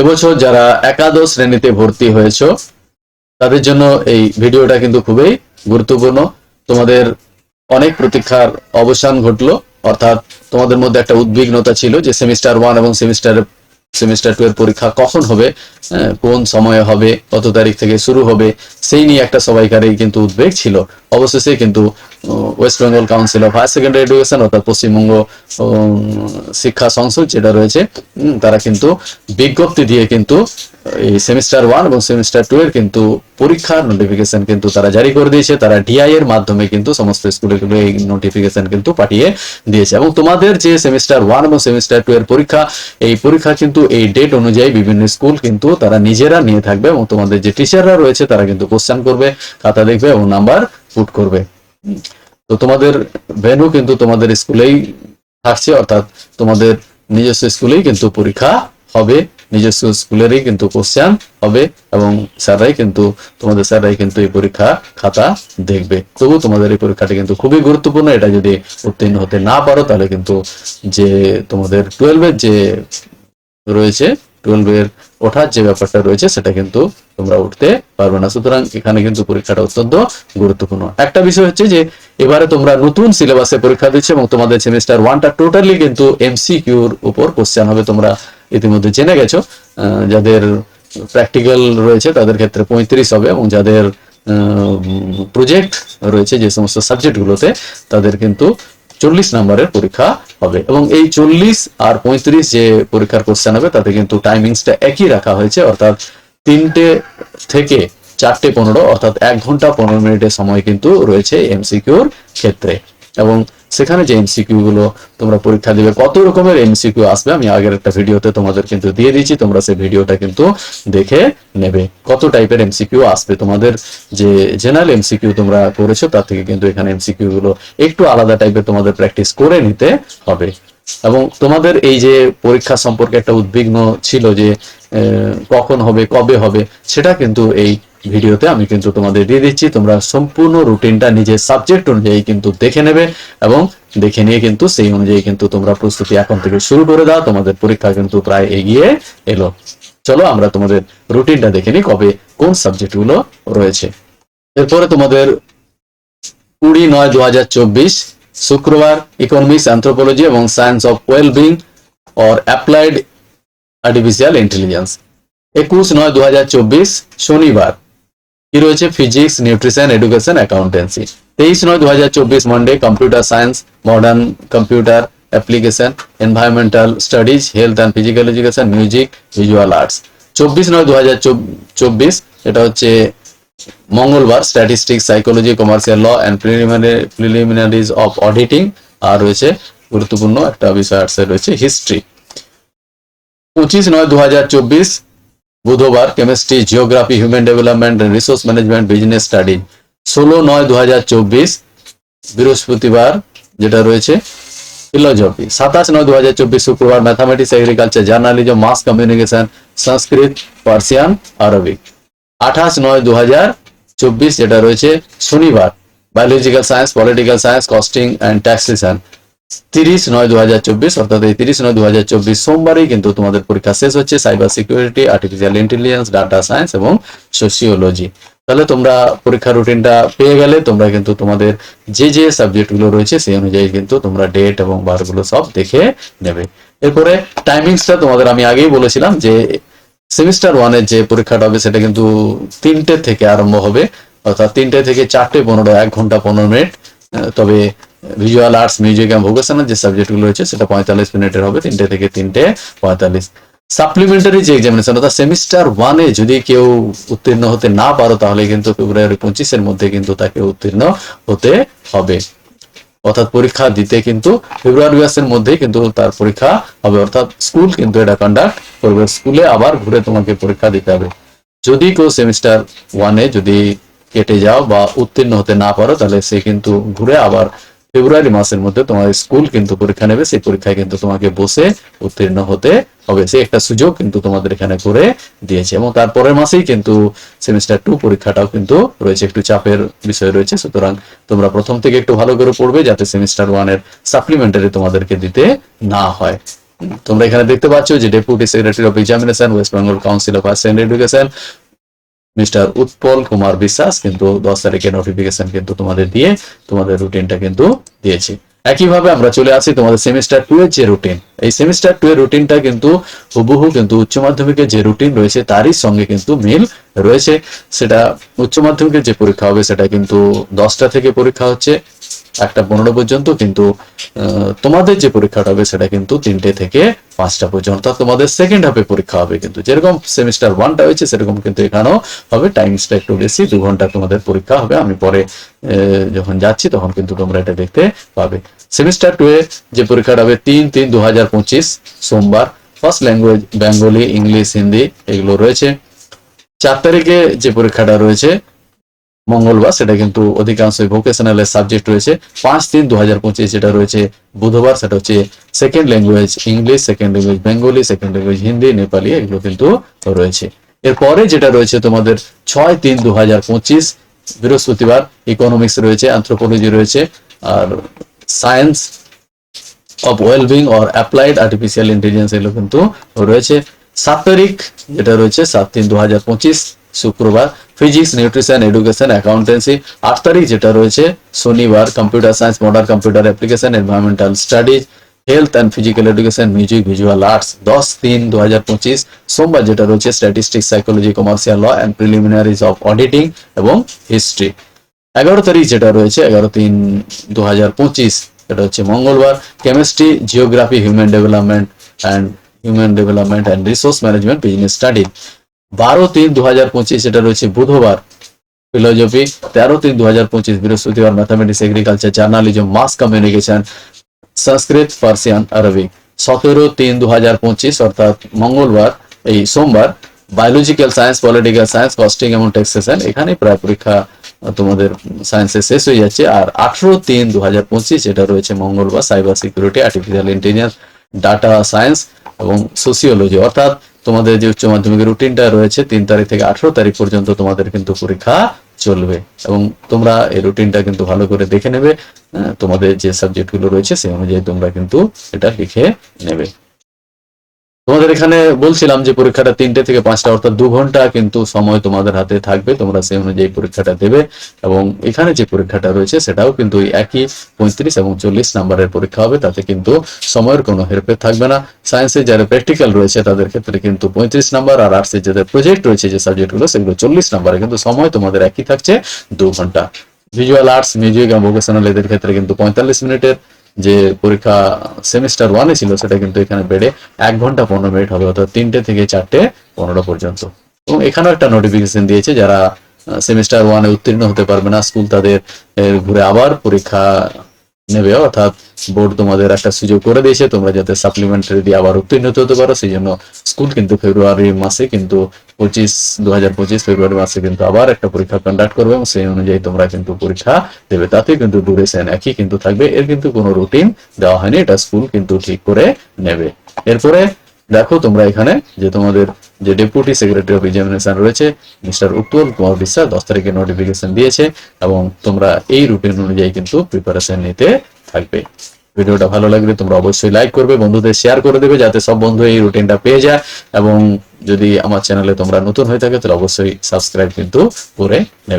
এবছর যারা একাদশ শ্রেণীতে ভর্তি হয়েছ, তাদের জন্য এই ভিডিওটা কিন্তু খুবই গুরুত্বপূর্ণ। তোমাদের অনেক প্রতীক্ষার অবসান ঘটলো, অর্থাৎ তোমাদের মধ্যে একটা উদ্বিগ্নতা ছিল যে সেমিস্টার ওয়ান এবং সেমিস্টার সেমিস্টার টু এর পরীক্ষা কখন হবে? হ্যাঁ, কোন সময়ে হবে? কত তারিখ থেকে শুরু হবে? সেই নিয়ে একটা সবাইকারই কিন্তু উদ্বেগ ছিল। অবশেষে কিন্তু West Bengal Council of Higher Secondary Education অর্থাৎ পশ্চিমবঙ্গ শিক্ষা সংসদ যেটা রয়েছে তারা কিন্তু বিজ্ঞপ্তি দিয়ে কিন্তু এই সেমিস্টার ওয়ান এবং সেমিস্টার টু এর কিন্তু পরীক্ষার নোটিফিকেশন কিন্তু তারা জারি করে দিয়েছে। তারা ডিআই এর মাধ্যমে কিন্তু সমস্ত স্কুলগুলো এই নোটিফিকেশন কিন্তু পাঠিয়ে দিয়েছে। এবং তোমাদের যে সেমিস্টার ওয়ান এবং সেমিস্টার টু এর পরীক্ষা, এই পরীক্ষা কিন্তু এই ডেট অনুযায়ী বিভিন্ন স্কুল কিন্তু তারা নিজেরা নিয়ে থাকবে এবং তোমাদের যে টিচাররা রয়েছে তারা কিন্তু কোশ্চেন করবে, খাতা দেখবে এবং নাম্বার পুট করবে। তো তোমাদের ভেনু কিন্তু তোমাদের স্কুলেই থাকছে, অর্থাৎ তোমাদের নিজস্ব স্কুলেই কিন্তু পরীক্ষা হবে। নিজস্ব স্কুলেরই কিন্তু কোশ্চেন হবে এবং স্যাররাই কিন্তু, তোমাদের স্যাররাই কিন্তু এই পরীক্ষা খাতা দেখবে। তবু তোমাদের এই পরীক্ষাটি কিন্তু খুবই গুরুত্বপূর্ণ। এটা যদি উত্তীর্ণ হতে না পারো, তাহলে কিন্তু যে তোমাদের টুয়েলভের যে রয়েছে টুয়েলভের ওঠার যে ব্যাপারটা রয়েছে, সেটা কিন্তু তোমরা উঠতে পারবে না। সুতরাং এখানে কিন্তু পরীক্ষাটা অত্যন্ত গুরুত্বপূর্ণ। একটা বিষয় হচ্ছে যে, এবারে তোমরা নতুন সিলেবাসে পরীক্ষা দিচ্ছে এবং তোমাদের সেমিস্টার ওয়ানটা টোটালি কিন্তু এমসিকিউর উপর কোশ্চেন হবে তোমরা। ইতিমধ্যে জেনে গেছো যাদের প্র্যাকটিক্যাল রয়েছে তাদের ক্ষেত্রে পঁয়ত্রিশ হবে এবং যাদের প্রজেক্ট রয়েছে যে সমস্ত সাবজেক্টগুলোতে তাদের কিন্তু চল্লিশ নম্বরের পরীক্ষা হবে। এবং এই চল্লিশ আর পঁয়ত্রিশ যে পরীক্ষার কোশ্চেন হবে, তাতে কিন্তু টাইমিংসটা একই রাখা হয়েছে, অর্থাৎ তিনটে থেকে চারটে পনেরো, অর্থাৎ এক ঘণ্টা পনেরো মিনিটের সময় কিন্তু রয়েছে এমসিকিউর ক্ষেত্রে। এবং সেখানে যে এমসিকিউ গুলো তোমরা পরীক্ষা দিবে, কত রকমের এমসিকিউ আসবে, আমি আগের একটা ভিডিওতে তোমাদের কিন্তু দিয়ে দিয়েছি, তোমরা সেই ভিডিওটা কিন্তু দেখে নেবে। কত টাইপের এমসিকিউ আসবে? তোমাদের যে জেনারেল এমসিকিউ তোমরা করেছ, তার থেকে কিন্তু এখানে এমসিকিউ গুলো একটু আলাদা টাইপের তোমাদের প্র্যাকটিস করে নিতে হবে। এবং তোমাদের এই যে পরীক্ষা সম্পর্কে একটা উদ্বিগ্ন ছিল যে কখন হবে, কবে হবে, সেটা কিন্তু এই ভিডিওতে আমি কিন্তু তোমাদের দিয়ে দিচ্ছি। তোমরা সম্পূর্ণ রুটিনটা নিজের সাবজেক্ট অনুযায়ী কিন্তু দেখে নেবে এবং দেখে নিয়ে কিন্তু সেই অনুযায়ী কিন্তু তোমরা প্রস্তুতি এখন থেকে শুরু করে দাও। তোমাদের পরীক্ষা কিন্তু প্রায় এগিয়ে এলো। চলো আমরা তোমাদের রুটিনটা দেখে নিই কবে কোন সাবজেক্টগুলো রয়েছে। এরপরে তোমাদের কুড়ি নয় দু হাজার চব্বিশ, শুক্রবার ইকোনমিক্স অ্যান্থ্রোপোলজি এবং science of wellbeing or applied artificial intelligence একুশ নয় দু শনিবার। কি রয়েছে? ফিজিক্স নিউট্রিশন এডুকেশন অ্যাকাউন্টেন্সি তেইশ নয় দু হাজার চব্বিশ Monday computer science modern computer application environmental studies health and physical education music visual arts চব্বিশ নয় দু হাজার চব্বিশ, এটা হচ্ছে মঙ্গলবার statistics psychology commercial law and preliminaries of auditing আর রয়েছে গুরুত্বপূর্ণ একটা বিষয় আর্টসে রয়েছে হিস্ট্রি পঁচিশ নয় দু হাজার চব্বিশ বুধবার chemistry, geography, human development resource management business study ষোলো নয় দু বৃহস্পতিবার যেটা রয়েছে ফিলোজফি সাতাশ নয় দু শুক্রবার mathematics agriculture journalism mass communication Sanskrit Persian Arabic আঠাশ নয় দু যেটা রয়েছে, শনিবার। Biological science political science costing and taxation তিরিশ নয় দু হাজার চব্বিশ, অর্থাৎ এই তিরিশ নয় দু হাজার চব্বিশ সোমবারই কিন্তু তোমাদের পরীক্ষা শেষ হচ্ছে cyber security artificial intelligence data science এবং সোসিওলজি তাহলে তোমরা পরীক্ষা রুটিনটা পেয়ে গেলে তোমরা কিন্তু তোমাদের যে যে সাবজেক্টগুলো রয়েছে সেই অনুযায়ী কিন্তু তোমরা ডেট এবং বারগুলো সব দেখে নেবে। এরপরে টাইমিংসটা তোমাদের আমি আগেই বলেছিলাম যে সেমিস্টার ওয়ানের যে পরীক্ষাটা হবে সেটা কিন্তু তিনটে থেকে আরম্ভ হবে, অর্থাৎ তিনটে থেকে চারটে পনেরো, এক ঘণ্টা পনেরো মিনিট। তবে ভিজুয়াল আর্টস মিউজিক এবং ভোকেশনাল যে সাবজেক্টগুলো রয়েছে, সেটা পঁয়তাল্লিশ মিনিটের হবে, তিনটে থেকে তিনটে পঁয়তাল্লিশ। সাপ্লিমেন্টারি যে এক্সামিনেশন অর্থাৎ সেমিস্টার ওয়ানে যদি কেউ উত্তীর্ণ হতে না পারো, তাহলে কিন্তু ফেব্রুয়ারি পঁচিশের মধ্যে কিন্তু তাকে উত্তীর্ণ হতে হবে। অর্থাৎ পরীক্ষা দিতে কিন্তু ফেব্রুয়ারি মাসের মধ্যেই কিন্তু তার পরীক্ষা হবে। অর্থাৎ স্কুল কিন্তু এটা কন্ডাক্ট করবে। স্কুলে আবার ঘুরে তোমাকে পরীক্ষা দিতে হবে। যদি কেউ সেমিস্টার ওয়ানে যদি কেটে যাও বা উত্তীর্ণ হতে না পারো, তাহলে সে কিন্তু ঘুরে আবার ফেব্রুয়ারি মাসের মধ্যে তোমার স্কুল কিন্তু পরীক্ষা নেবে, সেই পরীক্ষায় কিন্তু তোমাকে বসে উত্তীর্ণ হতে হবে। সে একটা সুযোগ কিন্তু তোমাদের এখানে করে দিয়েছে। এবং তারপরের মাসেই কিন্তু সেমিস্টার টু পরীক্ষাটাও কিন্তু রয়েছে। একটু চাপের বিষয় রয়েছে। সুতরাং তোমরা প্রথম থেকে একটু ভালো করে পড়বে যাতে সেমিস্টার ওয়ানের সাপ্লিমেন্টারি তোমাদেরকে দিতে না হয়। তোমরা এখানে দেখতে পাচ্ছ যে deputy secretary of examination West Bengal Council of Arts and Education Mister Utpal Kumar Biswas কিন্তু দশ তারিখে নোটিফিকেশন কিন্তু তোমাদের দিয়ে তোমাদের রুটিনটা কিন্তু দিয়েছি। একইভাবে আমরা চলে আসি তোমাদের সেমিস্টার টু এর যে রুটিন এই সেমিস্টার টু এর রুটিনটা কিন্তু হুবহু কিন্তু উচ্চ মাধ্যমিকের যে রুটিন রয়েছে তারই সঙ্গে কিন্তু মিল রয়েছে। সেটা উচ্চ মাধ্যমিকের যে পরীক্ষা হবে সেটা কিন্তু দশটা থেকে পরীক্ষা হচ্ছে। একটা পনেরো পর্যন্ত, কিন্তু তোমাদের যে পরীক্ষাটা হবে সেটা কিন্তু তিনটে থেকে পাঁচটা পর্যন্ত তোমাদের সেকেন্ড হাফে পরীক্ষা হবে কিন্তু। যেরকম সেমিস্টার ওয়ানটা হয়েছে, সেরকম কিন্তু এখানেও হবে টাইমসটা একটু বেশি, দু ঘণ্টা তোমাদের পরীক্ষা হবে। আমি পরে যখন যাচ্ছি তখন কিন্তু তোমরা এটা দেখতে পাবে। সেমিস্টার টু এ যে পরীক্ষাটা হবে তিন তিন দু সোমবার। First language Bengali English Hindi এগুলো রয়েছে। চার তারিখে যে পরীক্ষাটা রয়েছে মঙ্গলবার, সেটা কিন্তু অধিকাংশই ভোকেশনাল সাবজেক্ট রয়েছে। পাঁচ তিন দু হাজার পঁচিশ যেটা রয়েছে, বুধবার, সেটা হচ্ছে second language English second language Bengali second language Hindi Nepali এগুলো কিন্তু রয়েছে। এরপরে যেটা রয়েছে তোমাদের ছয় তিন দু হাজার পঁচিশ, বৃহস্পতিবার ইকোনমিক্স রয়েছে অ্যান্থ্রোপোলজি রয়েছে, আর science of wellbeing or applied artificial intelligence এগুলো কিন্তু রয়েছে। সাত তারিখ যেটা রয়েছে, সাত তিন দু হাজার পঁচিশ শুক্রবার ফিজিক্স নিউট্রিশন এডুকেশন অ্যাকাউন্টেন্সি আট তারিখ যেটা রয়েছে, শনিবার computer science modern computer application environmental studies health and physical education music visual arts দশ তিন দু হাজার পঁচিশ, সোমবার যেটা রয়েছে statistics psychology commercial law and preliminaries of auditing এবং হিস্ট্রি এগারো তারিখ যেটা রয়েছে, এগারো তিন দু হাজার পঁচিশ, এটা হচ্ছে মঙ্গলবার chemistry geography human development and human development and resource management business study বারো তিন দু হাজার পঁচিশ, এটা রয়েছে বুধবার। ফিলোজফি তেরো তিন দু হাজার পঁচিশ, বৃহস্পতিবার mathematics agriculture journalism mass communication Sanskrit Persian Arabic সতেরো তিন দু হাজার পঁচিশ, অর্থাৎ মঙ্গলবার, এই সোমবার biological science political science costing এবং ট্যাক্সেশন এখানে প্রায় পরীক্ষা তোমাদের সায়েন্সে শেষ হয়ে যাচ্ছে। আর আঠেরো তিন দু হাজার পঁচিশ, এটা রয়েছে মঙ্গলবার cyber security artificial intelligence data science এবং সোসিওলজি অর্থাৎ তোমাদের যে উচ্চ মাধ্যমিকের রুটিনটা রয়েছে, তিন তারিখ থেকে আঠারো তারিখ পর্যন্ত তোমাদের কিন্তু পরীক্ষা চলবে। এবং তোমরা এই রুটিনটা কিন্তু ভালো করে দেখে নেবে তোমাদের যে সাবজেক্টগুলো রয়েছে, সেই অনুযায়ী তোমরা কিন্তু এটা লিখে নেবে। তোমাদের এখানে বলছিলাম যে পরীক্ষাটা তিনটে থেকে পাঁচটা, অর্থাৎ দু ঘণ্টা কিন্তু সময় তোমাদের হাতে থাকবে। তোমরা সেই অনুযায়ী পরীক্ষাটা দেবে এবং এখানে যে পরীক্ষাটা রয়েছে সেটাও কিন্তু একই পঁয়ত্রিশ এবং চল্লিশ নাম্বারের পরীক্ষা হবে। তাতে কিন্তু সময়ের কোনো হেরফের থাকবে না। সায়েন্সে যারা প্র্যাকটিক্যাল রয়েছে তাদের ক্ষেত্রে কিন্তু পঁয়ত্রিশ নাম্বার আর আর্টসের যাদের প্রজেক্ট রয়েছে যে সাবজেক্টগুলো সেগুলো চল্লিশ নাম্বারে কিন্তু সময় তোমাদের একই থাকছে দু ঘণ্টা। ভিজুয়াল আর্টস মিউজিক এবং ভোকেশনাল এদের ক্ষেত্রে কিন্তু পঁয়তাল্লিশ মিনিটের যে পরীক্ষা সেমিস্টার ওয়ানে ছিল, সেটা কিন্তু এখানে বেড়ে এক ঘণ্টা পনেরো মিনিট হবে, অর্থাৎ তিনটে থেকে চারটে পনেরো পর্যন্ত। এবং এখানেও একটা নোটিফিকেশন দিয়েছে, যারা সেমিস্টার ওয়ানে উত্তীর্ণ হতে পারবে না স্কুল তাদের ঘুরে আবার পরীক্ষা নেবে, অর্থাৎ বোর্ড তোমাদের একটা সুযোগ করে দিয়েছে, তোমরা যাতে সাপ্লিমেন্টারি দিয়ে আবার উত্তীর্ণ হতে পারো। সেই জন্য স্কুল কিন্তু ফেব্রুয়ারি মাসে কিন্তু পঁচিশ দু হাজার পঁচিশ ফেব্রুয়ারি মাসে কিন্তু আবার একটা পরীক্ষা কন্ডাক্ট করবে এবং সেই অনুযায়ী তোমরা কিন্তু পরীক্ষা দেবে। তাতে কিন্তু ডিউরেশন একই কিন্তু থাকবে। এর কিন্তু কোনো রুটিন দেওয়া হয়নি। এটা স্কুল কিন্তু ঠিক করে নেবে। এরপরে দেখো তোমরা এখানে যে তোমাদের যে ডেপুটি সেক্রেটারি অফ এক্সামিনেশন রয়েছে মিস্টার উত্তল কুমার বিশ্বাস দশ তারিখে নোটিফিকেশন দিয়েছে এবং তোমরা এই রুটিন অনুযায়ী কিন্তু প্রিপারেশন নিতে থাকবে। ভিডিওটা ভালো লাগলে তোমরা অবশ্যই লাইক করবে, বন্ধুদের শেয়ার করে দেবে, যাতে সব বন্ধু এই রুটিনটা পেয়ে যায়। এবং যদি আমার চ্যানেলে তোমরা নতুন হয়ে থাকে, তাহলে অবশ্যই সাবস্ক্রাইব কিন্তু করে নেবে।